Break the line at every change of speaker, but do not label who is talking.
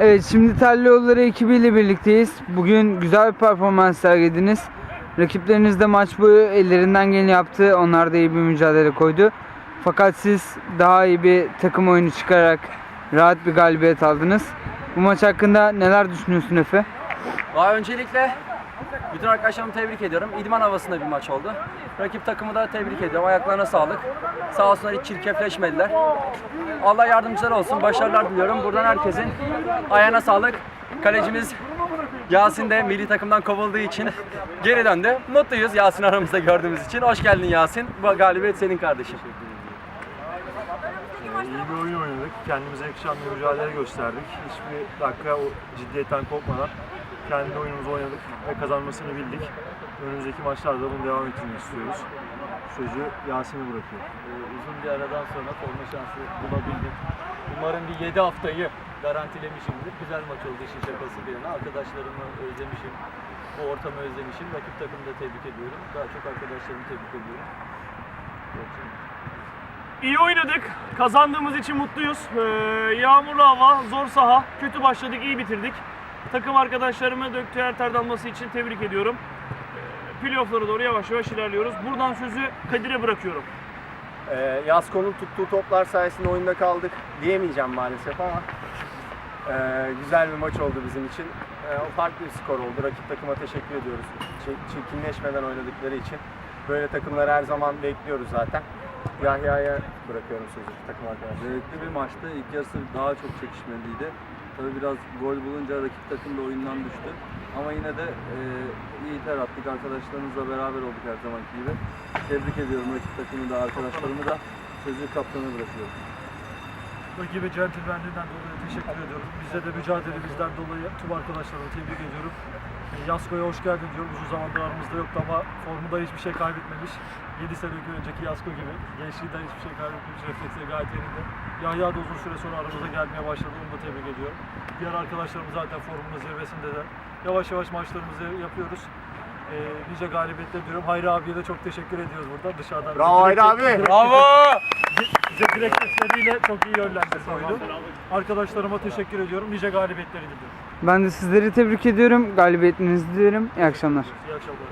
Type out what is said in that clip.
Evet şimdi Tellioğulları ekibiyle birlikteyiz. Bugün güzel bir performans sergilediniz. Rakipleriniz de maç boyu ellerinden geleni yaptı. Onlar da iyi bir mücadele koydu. Fakat siz daha iyi bir takım oyunu çıkararak rahat bir galibiyet aldınız. Bu maç hakkında neler düşünüyorsun Efe?
Daha öncelikle bütün arkadaşlarımı tebrik ediyorum. İdman havasında bir maç oldu. Rakip takımı da tebrik ediyorum. Ayaklarına sağlık. Sağ olsunlar hiç çirkefleşmediler. Allah yardımcılar olsun. Başarılar diliyorum. Buradan herkesin ayağına sağlık. Kalecimiz Yasin de milli takımdan kovulduğu için geri döndü. Mutluyuz Yasin aramızda gördüğümüz için. Hoş geldin Yasin. Bu galibiyet senin kardeşim.
İyi bir oyun oynadık. Kendimize yakışan bir mücadele gösterdik. Hiçbir dakika ciddiyetten kopmadan kendi oyunumuzu oynadık ve kazanmasını bildik. Önümüzdeki maçlarda bunun devam ettiğini istiyoruz. Sözü Yasin'e bırakıyorum.
Ee, uzun bir aradan sonra forma şansı bulabildim. Umarım bir 7 haftayı garantilemişimdir. Güzel maç oldu işin şakası bir yana. Arkadaşlarımı özlemişim. Bu ortamı özlemişim. Rakip takımı da tebrik ediyorum. Daha çok arkadaşlarımı tebrik ediyorum.
İyi oynadık. Kazandığımız için mutluyuz. Ee, yağmurlu hava, zor saha. Kötü başladık, iyi bitirdik. Takım arkadaşlarıma döktüğü her ter damlası için tebrik ediyorum. Ee, Playoff'lara doğru yavaş yavaş ilerliyoruz. Buradan sözü Kadir'e bırakıyorum.
Ee, Yasko'nun tuttuğu toplar sayesinde oyunda kaldık diyemeyeceğim maalesef ama ee, güzel bir maç oldu bizim için. Ee, farklı bir skor oldu. Rakip takıma teşekkür ediyoruz. Çi- çirkinleşmeden oynadıkları için. Böyle takımları her zaman bekliyoruz zaten. Yahya'ya bırakıyorum sözü takım arkadaşlar.
Zevkli bir maçtı. İlk yarısı daha çok çekişmeliydi. Tabii biraz gol bulunca rakip takım da oyundan düştü. Ama yine de e, iyi ter attık. Arkadaşlarımızla beraber olduk her zamanki gibi. Tebrik ediyorum rakip takımı da arkadaşlarımı da. Sözü kaptana bırakıyorum.
Rakibe centilmenliğinden dolayı teşekkür ediyorum. Bize de mücadelemizden dolayı tüm arkadaşlarımı tebrik ediyorum. E, Yasko'ya hoş geldin diyorum. Uzun zamandır aramızda yoktu ama formunda hiçbir şey kaybetmemiş. 7 sene önceki Yasko gibi. Gençliğinden hiçbir şey kaybetmemiş. Refleksleri gayet yerinde. Yahya da uzun süre sonra aramıza gelmeye başladı. Onu da tebrik ediyorum. Diğer arkadaşlarımız zaten formunun zirvesinde de. Yavaş yavaş maçlarımızı yapıyoruz. E, nice galibiyetler diliyorum. Hayri abiye de çok teşekkür ediyoruz burada dışarıdan.
Bravo Hayri abi.
Bravo!
Sesleriyle çok iyi yönlendirdi oyunu. Arkadaşlarıma teşekkür ediyorum. Nice galibiyetleri diliyorum.
Ben de sizleri tebrik ediyorum. Galibiyetinizi diliyorum. İyi akşamlar.
İyi akşamlar.